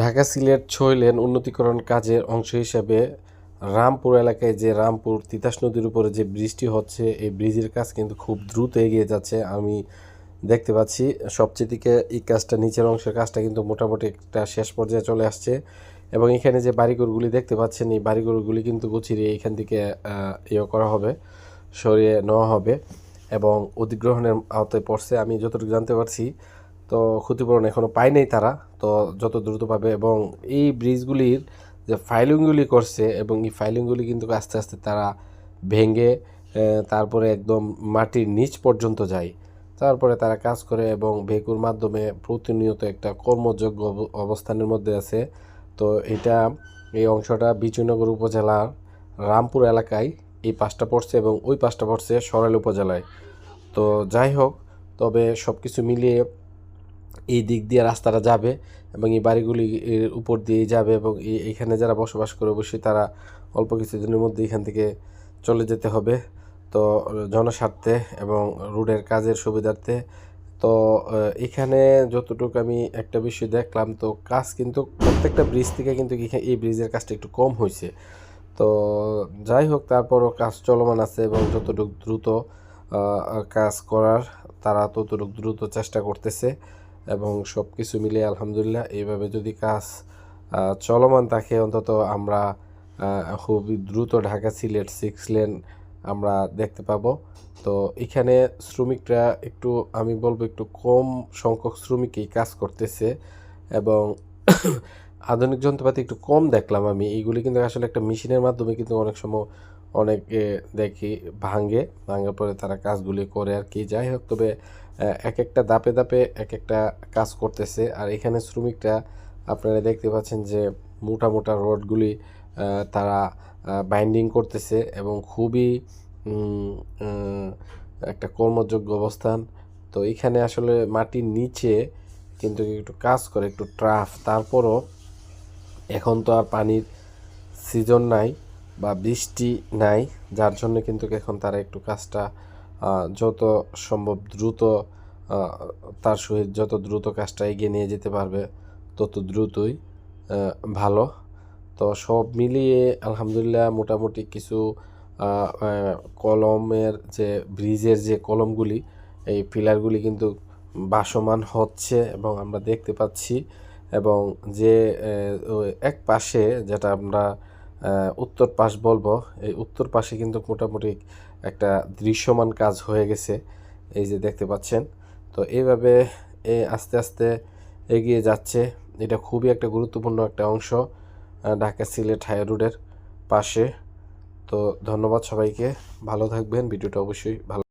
ঢাকা সিলেট ছয় লেন উন্নতিকরণ কাজের অংশ হিসেবে রামপুর এলাকায় যে রামপুর তিতাস নদীর উপরে যে বৃষ্টি হচ্ছে, এই ব্রিজের কাজ কিন্তু খুব দ্রুত এগিয়ে যাচ্ছে। আমি দেখতে পাচ্ছি, সবচেয়ে দিকে এই কাজটা, নিচের অংশের কাজটা কিন্তু মোটামুটি একটা শেষ পর্যায়ে চলে আসছে। এবং এখানে যে বাড়িঘরগুলি দেখতে পাচ্ছেন, এই বাড়িঘরগুলি কিন্তু গুছিয়ে এখান থেকে ইয়ে করা হবে, সরিয়ে নেওয়া হবে এবং অধিগ্রহণের আওতায় পড়ছে। আমি যতটুকু জানতে পারছি তো ক্ষতিপূরণ এখনও পায় নাই তারা। তো যত দ্রুত পাবে এবং এই ব্রিজগুলির যে ফাইলিংগুলি করছে এবং এই ফাইলিংগুলি কিন্তু আস্তে আস্তে তারা ভেঙে তারপরে একদম মাটির নিচ পর্যন্ত যায়। তারপরে তারা কাজ করে এবং ভেকুর মাধ্যমে প্রতিনিয়ত একটা কর্মযোগ্য অব- অবস্থানের মধ্যে আছে। তো এটা এই অংশটা বিজয়নগর উপজেলার রামপুর এলাকায় এই পাঁচটা পড়ছে এবং ওই পাঁচটা পড়ছে সরাইল উপজেলায়। তো যাই হোক, তবে সব কিছু মিলিয়ে এই দিক দিয়ে রাস্তাটা যাবে এবং এই বাড়িগুলি এর উপর দিয়েই যাবে এবং এখানে যারা বসবাস করে অবশ্যই তারা অল্প কিছুদিনের মধ্যে এখান থেকে চলে যেতে হবে। তো, জনস্বার্থে এবং রোডের কাজের সুবিধার্থে। তো এখানে যতটুকু আমি একটা বিষয় দেখলাম, তো কাজ কিন্তু প্রত্যেকটা ব্রিজ থেকে কিন্তু এই ব্রিজের কাজটা একটু কম হয়েছে। তো, যাই হোক, তারপরও কাজ চলমান আছে এবং যতটুকু দ্রুত কাজ করার তারা ততটুকু দ্রুত চেষ্টা করতেছে। এবং সব কিছু মিলিয়ে আলহামদুলিল্লাহ এইভাবে যদি কাজ চলমান থাকে, অন্তত আমরা খুবই দ্রুত ঢাকা সিলেট সিক্স লেন আমরা দেখতে পাবো। তো এখানে শ্রমিকরা একটু, আমি বলব একটু কম সংখ্যক শ্রমিকই কাজ করতেছে এবং আধুনিক যন্ত্রপাতি একটু কম দেখলাম আমি। এইগুলি কিন্তু আসলে একটা মেশিনের মাধ্যমে কিন্তু অনেক সময় অনেক দেখি ভাঙে ভাঙার পরে তারা কাজগুলি করে আর কি। যাই হোক, তবে এক একটা দাপে দাপে এক একটা কাজ করতেছে। আর এখানে শ্রমিকরা আপনারা দেখতে পাচ্ছেন যে মোটা মোটা রডগুলি তারা বাইন্ডিং করতেছে এবং খুবই একটা কর্মযোগ্য অবস্থান। তো এখানে আসলে মাটির নিচে কিন্তু একটু কাজ করে, একটু ট্রাফ। তারপরও এখন তো আর পানির সিজন নাই। বা বৃষ্টি নাই, যার জন্য কিন্তু এখন তারা একটু কাজটা যত সম্ভব দ্রুত তার সহিত যত দ্রুত কাজটা এগিয়ে নিয়ে যেতে পারবে, তত দ্রুতই ভালো। তো সব মিলিয়ে আলহামদুলিল্লাহ মোটামুটি কিছু কলমের যে, ব্রিজের যে কলমগুলি, এই পিলারগুলি কিন্তু বাসমান হচ্ছে এবং আমরা দেখতে পাচ্ছি এবং যে এক পাশে যেটা আমরা উত্তর পাশ বলব। এই উত্তর পাশে কিন্তু মোটামুটি একটা দৃশ্যমান কাজ হয়ে গেছে, এই যে দেখতে পাচ্ছেন। তো এইভাবে এ আস্তে আস্তে এগিয়ে যাচ্ছে। এটা খুবই একটা গুরুত্বপূর্ণ একটা অংশ ঢাকা সিলেট হাই রোডের পাশে। তো ধন্যবাদ সবাইকে, ভালো থাকবেন, ভিডিওটা অবশ্যই ভালো